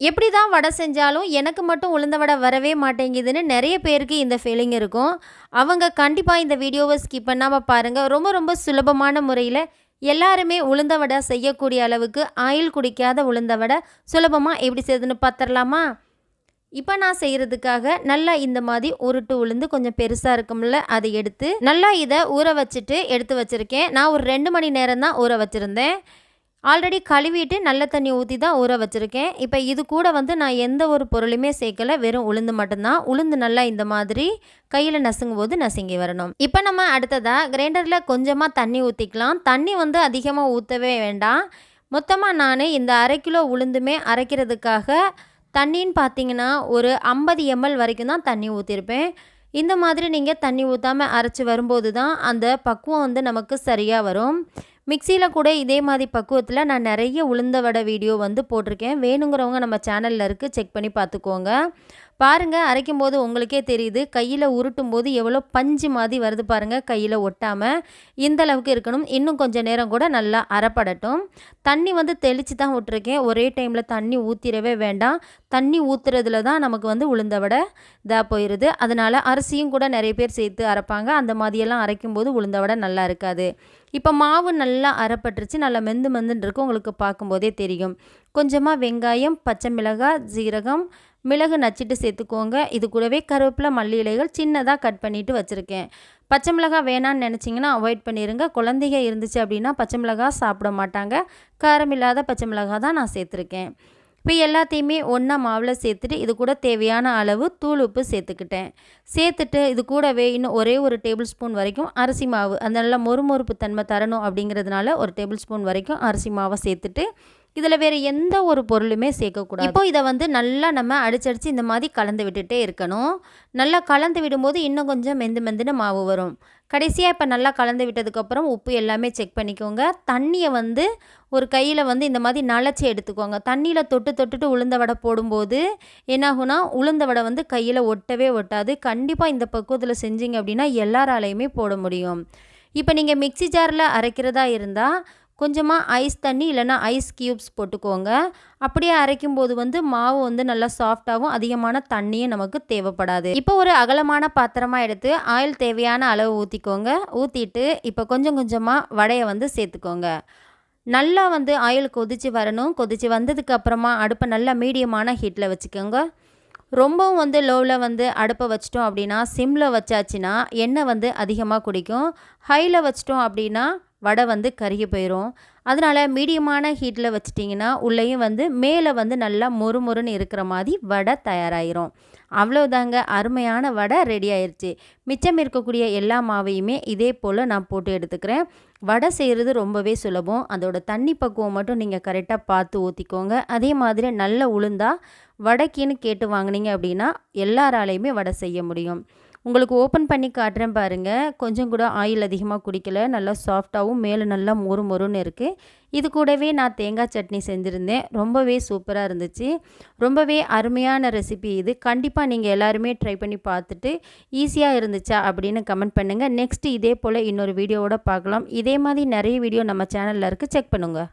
எப்படி தான் வடை செஞ்சாலும் எனக்கு மட்டும் உளுந்த வடை வரவே மாட்டேங்குதுன்னு நிறைய பேருக்கு இந்த ஃபீலிங் இருக்கும். அவங்க கண்டிப்பாக இந்த வீடியோவை ஸ்கிப் பண்ணாமல் பாருங்கள் ரொம்ப ரொம்ப சுலபமான முறையில் எல்லாருமே உளுந்த வடை செய்யக்கூடிய அளவுக்கு ஆயில் குடிக்காத உளுந்த வடை சுலபமாக எப்படி செய்யுதுன்னு பார்த்துடலாமா இப்போ நான் செய்கிறதுக்காக நல்லா இந்த மாதிரி உருட்டு உளுந்து கொஞ்சம் பெருசாக இருக்கும்ல அதை எடுத்து நல்லா இதை ஊற வச்சுட்டு எடுத்து வச்சுருக்கேன். நான் ஒரு ரெண்டு மணி நேரம் தான் ஊற வச்சுருந்தேன். ஆல்ரெடி கழுவிட்டு நல்ல தண்ணி ஊற்றி தான் ஊற வச்சுருக்கேன். இப்போ இது கூட வந்து நான் எந்த ஒரு பொருளுமே சேர்க்கலை. வெறும் உளுந்து மட்டும்தான். உளுந்து நல்லா இந்த மாதிரி கையில் நசுங்கும் போது நசுங்கி வரணும். இப்போ நம்ம அடுத்ததாக கிரைண்டரில் கொஞ்சமாக தண்ணி ஊற்றிக்கலாம் தண்ணி வந்து அதிகமாக ஊற்றவே வேண்டாம். மொத்தமாக நான் இந்த அரை கிலோ உளுந்துமே அரைக்கிறதுக்காக தண்ணின்னு பார்த்தீங்கன்னா ஒரு ஐம்பது எம்எல் வரைக்கும் தான் தண்ணி ஊற்றிருப்பேன் இந்த மாதிரி நீங்கள் தண்ணி ஊற்றாமல் அரைச்சி வரும்போது தான் அந்த பக்குவம் வந்து நமக்கு சரியாக வரும். மிக்சியில் கூட இதே மாதிரி பக்குவத்தில் நான் நிறைய உளுந்த வடை வீடியோ வந்து போட்டிருக்கேன். வேணுங்கிறவங்க நம்ம சேனலில் இருக்குது செக் பண்ணி பார்த்துக்கோங்க. பாருங்கள் அரைக்கும் போது உங்களுக்கே தெரியுது கையில் உருட்டும் போது எவ்வளோ பஞ்சு மாதிரி வருது பாருங்கள் கையில் ஒட்டாமல் இந்த அளவுக்கு இருக்கணும். இன்னும் கொஞ்சம் நேரம் கூட நல்லா அரைப்படட்டும் தண்ணி வந்து தெளித்து தான் விட்டுருக்கேன். ஒரே டைமில் தண்ணி ஊற்றிடவே வேண்டாம். தண்ணி ஊற்றுறதுல தான் நமக்கு வந்து உளுந்த வடை இதாக போயிடுது அதனால் அரிசியும் கூட நிறைய பேர் சேர்த்து அரைப்பாங்க. அந்த மாதிரியெல்லாம் அரைக்கும் போது உளுந்த வடை நல்லா இருக்காது. இப்போ மாவு நல்லா அரைப்பட்டுருச்சு நல்லா மெந்து மெந்துன்னு இருக்கும் உங்களுக்கு பார்க்கும்போதே தெரியும். கொஞ்சமாக வெங்காயம் பச்சை மிளகாய் ஜீரகம் மிளகு நச்சிட்டு சேர்த்துக்கோங்க. இது கூடவே கருவேப்பிலை மல்லி இலைகள் சின்னதாக கட் பண்ணிவிட்டு வச்சுருக்கேன். பச்சை மிளகாய் வேணான்னு நினச்சிங்கன்னா அவாய்ட் பண்ணிடுங்க குழந்தைங்க இருந்துச்சு அப்படின்னா பச்சை மிளகாய் சாப்பிட மாட்டாங்க. காரம் இல்லாத பச்சை மிளகாய் தான் நான் சேர்த்துருக்கேன். இப்போ எல்லாத்தையுமே ஒன்றா மாவில் சேர்த்துட்டு இது கூட தேவையான அளவு தூள் உப்பு சேர்த்துக்கிட்டேன். சேர்த்துட்டு இது கூடவே இன்னும் ஒரே ஒரு டேபிள் ஸ்பூன் வரைக்கும் அரிசி மாவு. அந்த நல்லா மொறுமொறுப்பு தன்மை தரணும் அப்படிங்கிறதுனால ஒரு டேபிள் ஸ்பூன் வரைக்கும் அரிசி மாவை சேர்த்துட்டு இதில் வேறு எந்த ஒரு பொருளுமே சேர்க்கக்கூடாது. இப்போ இதை வந்து நல்லா நம்ம அடிச்சடிச்சு இந்த மாதிரி கலந்து விட்டுட்டே இருக்கணும். நல்லா கலந்து விடும்போது இன்னும் கொஞ்சம் மெந்து மெந்துன்னு மாவு வரும். கடைசியாக இப்போ நல்லா கலந்து விட்டதுக்கப்புறம் உப்பு எல்லாமே செக் பண்ணிக்கோங்க. தண்ணியை வந்து ஒரு கையில் வந்து இந்த மாதிரி நலச்சி எடுத்துக்கோங்க. தண்ணியில் தொட்டு தொட்டுட்டு உளுந்த வடை போடும்போது என்னாகும்னா உளுந்த வடை வந்து கையில் ஒட்டவே ஒட்டாது. கண்டிப்பாக இந்த பக்குவத்தில் செஞ்சீங்க அப்படின்னா எல்லாராலையுமே போட முடியும். இப்போ நீங்கள் மிக்சி ஜாரில் அரைக்கிறதா இருந்தால் கொஞ்சமாக ஐஸ் தண்ணி இல்லைனா ஐஸ் க்யூப்ஸ் போட்டுக்கோங்க. அப்படியே அரைக்கும் போது வந்து மாவு வந்து நல்லா சாஃப்டாகவும் அதிகமான தண்ணியும் நமக்கு தேவைப்படாது. இப்போ ஒரு அகலமான பாத்திரமாக எடுத்து ஆயில் தேவையான அளவு ஊற்றிக்கோங்க ஊற்றிட்டு இப்போ கொஞ்சம் கொஞ்சமாக வடையை வந்து சேர்த்துக்கோங்க. நல்லா வந்து ஆயில் கொதித்து வரணும். கொதித்து வந்ததுக்கு அப்புறமா அடுப்பை நல்லா மீடியமான ஹீட்டில் வச்சுக்கோங்க. ரொம்பவும் வந்து லோவில் வந்து அடுப்பை வச்சிட்டோம் அப்படின்னா சிம்மில் வச்சாச்சுன்னா எண்ணெய் வந்து அதிகமாக குடிக்கும். ஹையில் வச்சிட்டோம் அப்படின்னா வடை வந்து கருகி போயிடும் அதனால் மீடியமான ஹீட்டில் வச்சிட்டிங்கன்னா உள்ளேயும் வந்து மேலே வந்து நல்லா மொறு மொறுன்னு இருக்கிற மாதிரி வடை தயாராகிரும் அவ்வளோதாங்க அருமையான வடை ரெடி ஆயிடுச்சு மிச்சம் இருக்கக்கூடிய எல்லா மாவையுமே இதே போல் நான் போட்டு எடுத்துக்கிறேன். வடை செய்கிறது ரொம்பவே சுலபம். அதோட தண்ணி பக்குவம் மட்டும் நீங்கள் கரெக்டாக பார்த்து ஊற்றிக்கோங்க அதே மாதிரி நல்ல உளுந்தா வடைக்கின்னு கேட்டு வாங்கினீங்க அப்படின்னா எல்லாராலையுமே வடை செய்ய முடியும். உங்களுக்கு ஓப்பன் பண்ணி காட்டுறேன் பாருங்கள் கொஞ்சம் கூட ஆயில் அதிகமாக குடிக்கல. நல்லா சாஃப்டாகவும் மேலே நல்லா மொறு மொறுன்னு இருக்குது இது கூடவே நான் தேங்காய் சட்னி செஞ்சுருந்தேன். ரொம்பவே சூப்பராக இருந்துச்சு. ரொம்பவே அருமையான ரெசிபி இது. கண்டிப்பாக நீங்கள் எல்லாருமே ட்ரை பண்ணி பார்த்துட்டு ஈஸியாக இருந்துச்சா அப்படின்னு கமெண்ட் பண்ணுங்கள் நெக்ஸ்ட்டு இதே போல் இன்னொரு வீடியோவோட பார்க்கலாம். இதே மாதிரி நிறைய வீடியோ நம்ம சேனலில் இருக்குது செக் பண்ணுங்கள்